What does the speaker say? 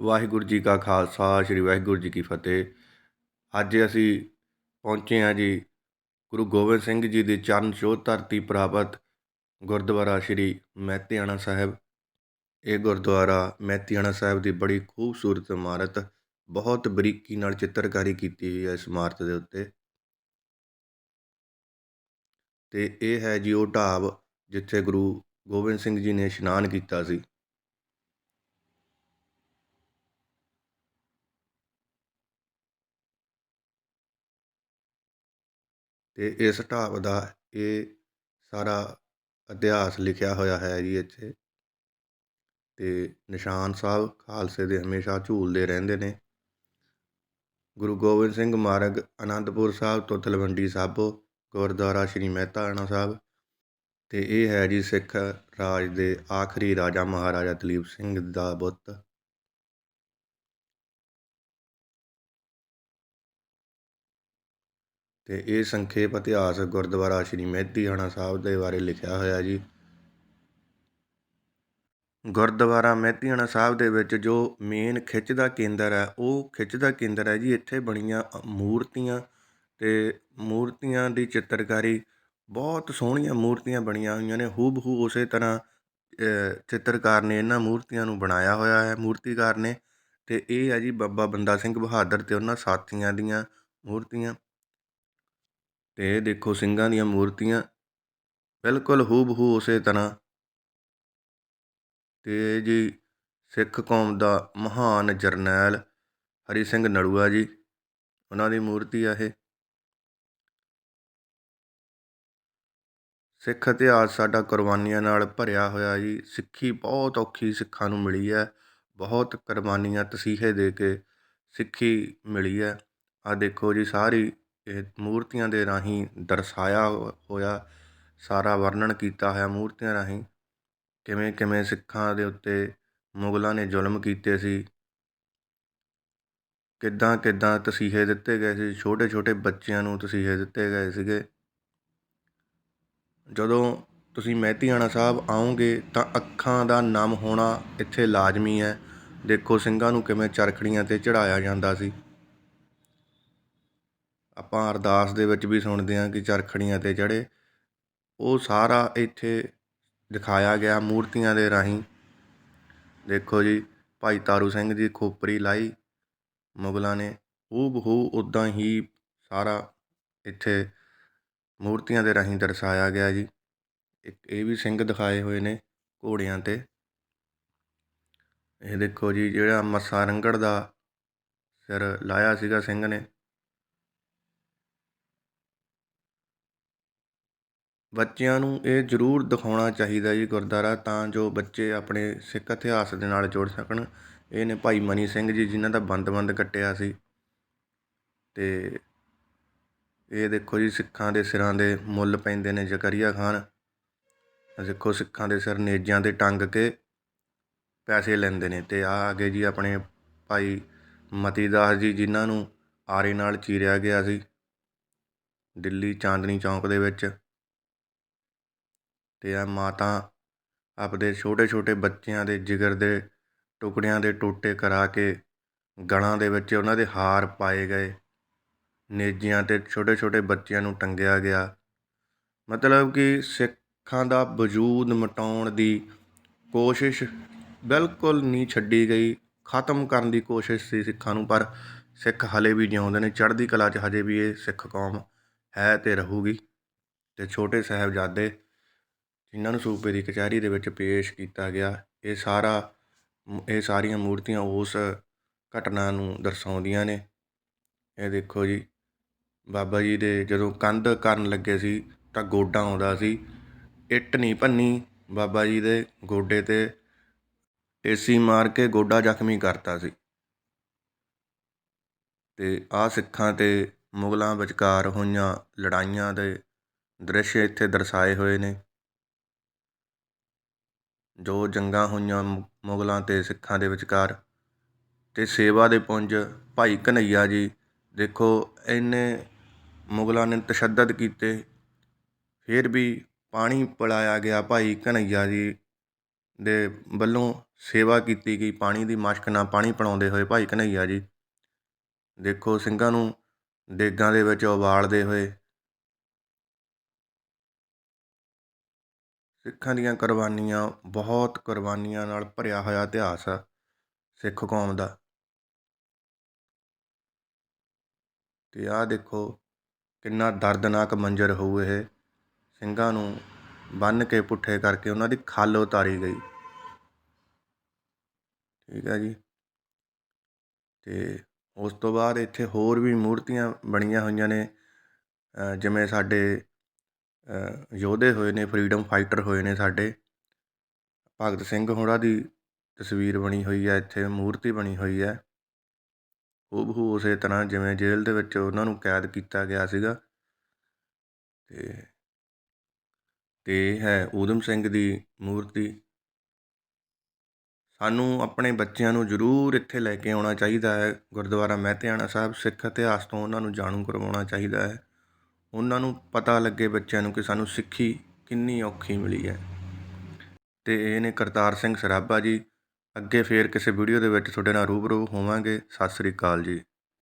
ਵਾਹਿਗੁਰੂ ਜੀ ਕਾ ਖਾਲਸਾ, ਸ੍ਰੀ ਵਾਹਿਗੁਰੂ ਜੀ ਕੀ ਫਤਿਹ। ਅੱਜ ਅਸੀਂ ਪਹੁੰਚੇ ਹਾਂ ਜੀ ਗੁਰੂ ਗੋਬਿੰਦ ਸਿੰਘ ਜੀ ਦੀ ਚਰਨ ਛੋਹ ਧਰਤੀ ਪ੍ਰਾਪਤ ਗੁਰਦੁਆਰਾ ਸ੍ਰੀ ਮਹਿਤਿਆਣਾ ਸਾਹਿਬ। ਇਹ ਗੁਰਦੁਆਰਾ ਮਹਿਤਿਆਣਾ ਸਾਹਿਬ ਦੀ ਬੜੀ ਖੂਬਸੂਰਤ ਇਮਾਰਤ, ਬਹੁਤ ਬਰੀਕੀ ਨਾਲ ਚਿੱਤਰਕਾਰੀ ਕੀਤੀ ਹੋਈ ਹੈ ਇਸ ਇਮਾਰਤ ਦੇ ਉੱਤੇ। ਤੇ ਇਹ ਹੈ ਜੀ ਉਹ ਢਾਬ ਜਿੱਥੇ ਗੁਰੂ ਗੋਬਿੰਦ ਸਿੰਘ ਜੀ ਨੇ ਇਸ਼ਨਾਨ ਕੀਤਾ ਸੀ। ਅਤੇ ਇਸ ਢਾਬ ਦਾ ਇਹ ਸਾਰਾ ਇਤਿਹਾਸ ਲਿਖਿਆ ਹੋਇਆ ਹੈ ਜੀ ਇੱਥੇ। ਅਤੇ ਨਿਸ਼ਾਨ ਸਾਹਿਬ ਖਾਲਸੇ ਦੇ ਹਮੇਸ਼ਾ ਝੂਲਦੇ ਰਹਿੰਦੇ ਨੇ। ਗੁਰੂ ਗੋਬਿੰਦ ਸਿੰਘ ਮਾਰਗ, ਅਨੰਦਪੁਰ ਸਾਹਿਬ ਤੋਂ ਤਲਵੰਡੀ ਸਾਬੋ, ਗੁਰਦੁਆਰਾ ਸ੍ਰੀ ਮਹਿਤਾਣਾ ਸਾਹਿਬ। ਅਤੇ ਇਹ ਹੈ ਜੀ ਸਿੱਖ ਰਾਜ ਦੇ ਆਖਰੀ ਰਾਜਾ ਮਹਾਰਾਜਾ ਦਲੀਪ ਸਿੰਘ ਦਾ ਬੁੱਤ। ਅਤੇ ਇਹ ਸੰਖੇਪ ਇਤਿਹਾਸ ਗੁਰਦੁਆਰਾ ਸ੍ਰੀ ਮਹਿਤੀਆਣਾ ਸਾਹਿਬ ਦੇ ਬਾਰੇ ਲਿਖਿਆ ਹੋਇਆ ਜੀ। ਗੁਰਦੁਆਰਾ ਮਹਿਤੀਆਣਾ ਸਾਹਿਬ ਦੇ ਵਿੱਚ ਜੋ ਮੇਨ ਖਿੱਚ ਦਾ ਕੇਂਦਰ ਹੈ, ਉਹ ਖਿੱਚ ਦਾ ਕੇਂਦਰ ਹੈ ਜੀ। ਇੱਥੇ ਬਣੀਆਂ ਮੂਰਤੀਆਂ ਤੇ ਮੂਰਤੀਆਂ ਦੀ ਚਿੱਤਰਕਾਰੀ, ਬਹੁਤ ਸੋਹਣੀਆਂ ਮੂਰਤੀਆਂ ਬਣੀਆਂ ਹੋਈਆਂ ਨੇ। ਹੂਬ ਹੂ ਉਸੇ ਤਰ੍ਹਾਂ ਚਿੱਤਰਕਾਰ ਨੇ ਇਹਨਾਂ ਮੂਰਤੀਆਂ ਨੂੰ ਬਣਾਇਆ ਹੋਇਆ ਹੈ, ਮੂਰਤੀਕਾਰ ਨੇ। ਤੇ ਇਹ ਹੈ ਜੀ ਬਾਬਾ ਬੰਦਾ ਸਿੰਘ ਬਹਾਦਰ ਤੇ ਉਹਨਾਂ ਸਾਥੀਆਂ ਦੀਆਂ ਮੂਰਤੀਆਂ। ਤੇ ਇਹ ਦੇਖੋ ਸਿੰਘਾਂ ਦੀਆਂ ਮੂਰਤੀਆਂ ਬਿਲਕੁਲ ਹੂ ਹੂਬਹੂ ਉਸੇ ਤਰ੍ਹਾਂ। ਤੇ ਜੀ ਸਿੱਖ ਕੌਮ ਦਾ ਮਹਾਨ ਜਰਨੈਲ ਹਰੀ ਸਿੰਘ ਨਲੂਆ ਜੀ, ਉਹਨਾਂ ਦੀ ਮੂਰਤੀ ਆ ਇਹ। ਸਿੱਖ ਇਤਿਹਾਸ ਸਾਡਾ ਕੁਰਬਾਨੀਆਂ ਨਾਲ ਭਰਿਆ ਹੋਇਆ ਜੀ, ਸਿੱਖੀ ਬਹੁਤ ਔਖੀ ਸਿੱਖਾਂ ਨੂੰ ਮਿਲੀ ਹੈ, ਬਹੁਤ ਕੁਰਬਾਨੀਆਂ ਤਸੀਹੇ ਦੇ ਕੇ ਸਿੱਖੀ ਮਿਲੀ ਹੈ। ਆ ਦੇਖੋ ਜੀ ਸਾਰੀ ਇਹ ਮੂਰਤੀਆਂ ਦੇ ਰਾਹੀਂ ਦਰਸਾਇਆ ਹੋਇਆ, ਸਾਰਾ ਵਰਣਨ ਕੀਤਾ ਹੋਇਆ ਮੂਰਤੀਆਂ ਰਾਹੀਂ। ਕਿਵੇਂ ਕਿਵੇਂ ਸਿੱਖਾਂ ਦੇ ਉੱਤੇ ਮੁਗਲਾਂ ਨੇ ਜ਼ੁਲਮ ਕੀਤੇ ਸੀ। ਕਿੱਦਾਂ ਕਿੱਦਾਂ ਤਸੀਹੇ ਦਿੱਤੇ ਗਏ ਸੀ। ਛੋਟੇ ਛੋਟੇ ਬੱਚਿਆਂ ਨੂੰ ਤਸੀਹੇ ਦਿੱਤੇ ਗਏ ਸੀਗੇ। ਜਦੋਂ ਤੁਸੀਂ ਮਹਿਤੀਆਣਾ ਸਾਹਿਬ ਆਓਗੇ ਤਾਂ ਅੱਖਾਂ ਦਾ ਨਮ ਹੋਣਾ ਇੱਥੇ ਲਾਜ਼ਮੀ ਹੈ। ਦੇਖੋ ਸਿੰਘਾਂ ਨੂੰ ਕਿਵੇਂ ਚਰਖੜੀਆਂ ਤੇ ਚੜਾਇਆ ਜਾਂਦਾ ਸੀ। ਆਪਾਂ ਅਰਦਾਸ ਦੇ ਵਿੱਚ ਵੀ ਸੁਣਦੇ ਹਾਂ ਕਿ ਚਰਖੜੀਆਂ ਤੇ ਚੜ੍ਹੇ। ਉਹ ਸਾਰਾ ਇੱਥੇ ਦਿਖਾਇਆ ਗਿਆ ਮੂਰਤੀਆਂ ਦੇ ਰਾਹੀਂ। ਦੇਖੋ ਜੀ, ਭਾਈ ਤਾਰੂ ਸਿੰਘ ਦੀ ਖੋਪਰੀ ਲਾਈ, ਮੁਗਲਾਂ ਨੇ ਉਹ ਬਹੂ ਉਦਾਂ ਹੀ ਸਾਰਾ ਇੱਥੇ ਮੂਰਤੀਆਂ ਦੇ ਰਾਹੀਂ ਦਰਸਾਇਆ ਗਿਆ ਜੀ। ਇੱਕ ਇਹ ਵੀ ਸਿੰਘ ਦਿਖਾਏ ਹੋਏ ਨੇ ਘੋੜਿਆਂ ਤੇ। ਇਹ ਦੇਖੋ ਜੀ, ਜਿਹੜਾ ਮੱਸਾ ਰੰਗੜ ਦਾ ਸਿਰ ਲਾਇਆ ਸੀਗਾ ਸਿੰਘ ਨੇ। ਬੱਚਿਆਂ ਨੂੰ ਇਹ ਜ਼ਰੂਰ ਦਿਖਾਉਣਾ ਚਾਹੀਦਾ ਜੀ ਗੁਰਦੁਆਰਾ ਤਾਂ ਜੋ ਬੱਚੇ ਆਪਣੇ ਸਿੱਖ ਇਤਿਹਾਸ ਦੇ ਨਾਲ ਜੁੜ ਸਕਣ। ਇਹ ਨੇ ਭਾਈ ਮਨੀ ਸਿੰਘ ਜੀ ਜਿਨ੍ਹਾਂ ਦਾ ਬੰਦ-ਬੰਦ ਕੱਟਿਆ ਸੀ। ਅਤੇ ਇਹ ਦੇਖੋ ਜੀ ਸਿੱਖਾਂ ਦੇ ਸਿਰਾਂ ਦੇ ਮੁੱਲ ਪੈਂਦੇ ਨੇ ਜ਼ਕਰੀਆ ਖਾਨ। ਦੇਖੋ ਸਿੱਖਾਂ ਦੇ ਸਿਰ ਨੇਜਾਂ ਤੇ ਟੰਗ ਕੇ ਪੈਸੇ ਲੈਂਦੇ ਨੇ ਤੇ ਆ ਗਏ ਜੀ ਆਪਣੇ ਭਾਈ ਮਤੀ ਦਾਸ ਜੀ ਜਿਨ੍ਹਾਂ ਨੂੰ ਆਰੇ ਨਾਲ ਚੀਰਿਆ ਗਿਆ ਸੀ। ਦਿੱਲੀ ਚਾਂਦਨੀ ਚੌਂਕ ਦੇ ਵਿੱਚ। ਅਤੇ ਆ ਮਾਤਾ ਆਪਦੇ ਛੋਟੇ ਛੋਟੇ ਬੱਚਿਆਂ ਦੇ ਜਿਗਰ ਦੇ ਟੁਕੜਿਆਂ ਦੇ ਟੋਟੇ ਕਰਾ ਕੇ ਗਲਾਂ ਦੇ ਵਿੱਚ ਉਹਨਾਂ ਦੇ ਹਾਰ ਪਾਏ ਗਏ। ਨੇਜਿਆਂ ਤੇ ਛੋਟੇ ਛੋਟੇ ਬੱਚਿਆਂ ਨੂੰ ਟੰਗਿਆ ਗਿਆ। ਮਤਲਬ ਕਿ ਸਿੱਖਾਂ ਦਾ ਵਜੂਦ ਮਿਟਾਉਣ ਦੀ ਕੋਸ਼ਿਸ਼ ਬਿਲਕੁਲ ਨਹੀਂ ਛੱਡੀ ਗਈ, ਖਤਮ ਕਰਨ ਦੀ ਕੋਸ਼ਿਸ਼ ਸੀ ਸਿੱਖਾਂ ਨੂੰ, ਪਰ ਸਿੱਖ ਹਲੇ ਵੀ ਜਿਉਂਦੇ ਨੇ। ਚੜ੍ਹਦੀ ਕਲਾ 'ਚ ਹਜੇ ਵੀ ਇਹ ਸਿੱਖ ਕੌਮ ਹੈ ਤੇ ਰਹੂਗੀ। ਤੇ ਛੋਟੇ ਸਾਹਿਬਜ਼ਾਦੇ ਜਿਨ੍ਹਾਂ ਨੂੰ ਸੂਬੇ ਦੀ ਕਚਹਿਰੀ ਦੇ ਵਿੱਚ ਪੇਸ਼ ਕੀਤਾ ਗਿਆ। ਇਹ ਸਾਰਾ ਇਹ ਸਾਰੀਆਂ ਮੂਰਤੀਆਂ ਉਸ ਘਟਨਾ ਨੂੰ ਦਰਸਾਉਂਦੀਆਂ ਨੇ। ਇਹ ਦੇਖੋ ਜੀ, ਬਾਬਾ ਜੀ ਦੇ ਜਦੋਂ ਕੰਧ ਕਰਨ ਲੱਗੇ ਸੀ ਤਾਂ ਗੋਡਾ ਆਉਂਦਾ ਸੀ। ਇੱਟ ਨਹੀਂ ਭੰਨੀ ਬਾਬਾ ਜੀ ਦੇ ਗੋਡੇ ਤੇ, ਏਸੀ ਮਾਰ ਕੇ ਗੋਡਾ ਜ਼ਖਮੀ ਕਰਤਾ ਸੀ। ਤੇ ਆ ਸਿੱਖਾਂ ਤੇ ਮੁਗਲਾਂ ਵਿਚਕਾਰ ਹੋਈਆਂ ਲੜਾਈਆਂ ਦੇ ਦ੍ਰਿਸ਼ ਇੱਥੇ ਦਰਸਾਏ ਹੋਏ ਨੇ। ਜੋ ਜੰਗਾਂ ਹੋਈਆਂ ਮੁਗਲਾਂ ਅਤੇ ਸਿੱਖਾਂ ਦੇ ਵਿਚਕਾਰ। ਅਤੇ ਸੇਵਾ ਦੇ ਪੁੰਜ ਭਾਈ ਕਨਈਆ ਜੀ, ਦੇਖੋ ਇੰਨੇ ਮੁਗਲਾਂ ਨੇ ਤਸ਼ੱਦਦ ਕੀਤੇ, ਫਿਰ ਵੀ ਪਾਣੀ ਪਿਲਾਇਆ ਗਿਆ ਭਾਈ ਕਨਈਆ ਜੀ ਦੇ ਵੱਲੋਂ ਸੇਵਾ ਕੀਤੀ ਗਈ, ਪਾਣੀ ਦੀ ਮਸ਼ਕ ਨਾਲ ਪਾਣੀ ਪਿਲਾਉਂਦੇ ਹੋਏ ਭਾਈ ਕਨ੍ਹਈਆ ਜੀ। ਦੇਖੋ ਸਿੰਘਾਂ ਨੂੰ ਦੇਗਾਂ ਦੇ ਵਿੱਚ ਉਬਾਲਦੇ ਹੋਏ ਸਿੱਖਾਂ ਦੀਆਂ ਕੁਰਬਾਨੀਆਂ ਬਹੁਤ ਕੁਰਬਾਨੀਆਂ ਨਾਲ ਭਰਿਆ ਹੋਇਆ ਇਤਿਹਾਸ ਆ ਸਿੱਖ ਕੌਮ ਦਾ। ਅਤੇ ਆਹ ਦੇਖੋ ਕਿੰਨਾ ਦਰਦਨਾਕ ਮੰਜ਼ਰ ਹੋਊ ਇਹ। ਸਿੰਘਾਂ ਨੂੰ ਬੰਨ੍ਹ ਕੇ ਪੁੱਠੇ ਕਰਕੇ ਉਹਨਾਂ ਦੀ ਖੱਲ ਉਤਾਰੀ ਗਈ। ਠੀਕ ਹੈ ਜੀ। ਅਤੇ ਉਸ ਤੋਂ ਬਾਅਦ ਇੱਥੇ ਹੋਰ ਵੀ ਮੂਰਤੀਆਂ ਬਣੀਆਂ ਹੋਈਆਂ ਨੇ ਜਿਵੇਂ ਸਾਡੇ ਯੋਧੇ ਹੋਏ ਨੇ ਫਰੀਡਮ ਫਾਈਟਰ ਹੋਏ ਨੇ ਸਾਡੇ। ਭਗਤ ਸਿੰਘ ਹੋਰਾਂ ਦੀ ਤਸਵੀਰ ਬਣੀ ਹੋਈ ਹੈ, ਇੱਥੇ ਮੂਰਤੀ ਬਣੀ ਹੋਈ ਹੈ। ਹੂਬਹੂ ਉਸੇ ਤਰ੍ਹਾਂ ਜਿਵੇਂ ਜੇਲ੍ਹ ਦੇ ਵਿੱਚ ਉਹਨਾਂ ਨੂੰ ਕੈਦ ਕੀਤਾ ਗਿਆ ਸੀਗਾ। ਤੇ ਤੇ ਹੈ ਊਧਮ ਸਿੰਘ ਦੀ ਮੂਰਤੀ। ਸਾਨੂੰ ਆਪਣੇ ਬੱਚਿਆਂ ਨੂੰ ਜ਼ਰੂਰ ਇੱਥੇ ਲੈ ਕੇ ਆਉਣਾ ਚਾਹੀਦਾ ਹੈ। ਗੁਰਦੁਆਰਾ ਮਹਿਤਿਆਣਾ ਸਾਹਿਬ ਸਿੱਖ ਇਤਿਹਾਸ ਤੋਂ ਉਹਨਾਂ ਨੂੰ ਜਾਣੂ ਕਰਵਾਉਣਾ ਚਾਹੀਦਾ ਹੈ। ਉਹਨਾਂ ਨੂੰ ਪਤਾ ਲੱਗੇ ਬੱਚਿਆਂ ਨੂੰ ਕਿ ਸਾਨੂੰ ਸਿੱਖੀ ਕਿੰਨੀ ਔਖੀ ਮਿਲੀ ਹੈ। ਤੇ ਇਹ ਨੇ ਕਰਤਾਰ ਸਿੰਘ ਸਰਾਭਾ ਜੀ, ਅੱਗੇ ਫੇਰ ਕਿਸੇ ਵੀਡੀਓ ਦੇ ਵਿੱਚ ਤੁਹਾਡੇ ਨਾਲ ਰੂਬਰੂ ਹੋਵਾਂਗੇ। ਸਤਿ ਸ੍ਰੀ ਅਕਾਲ ਜੀ।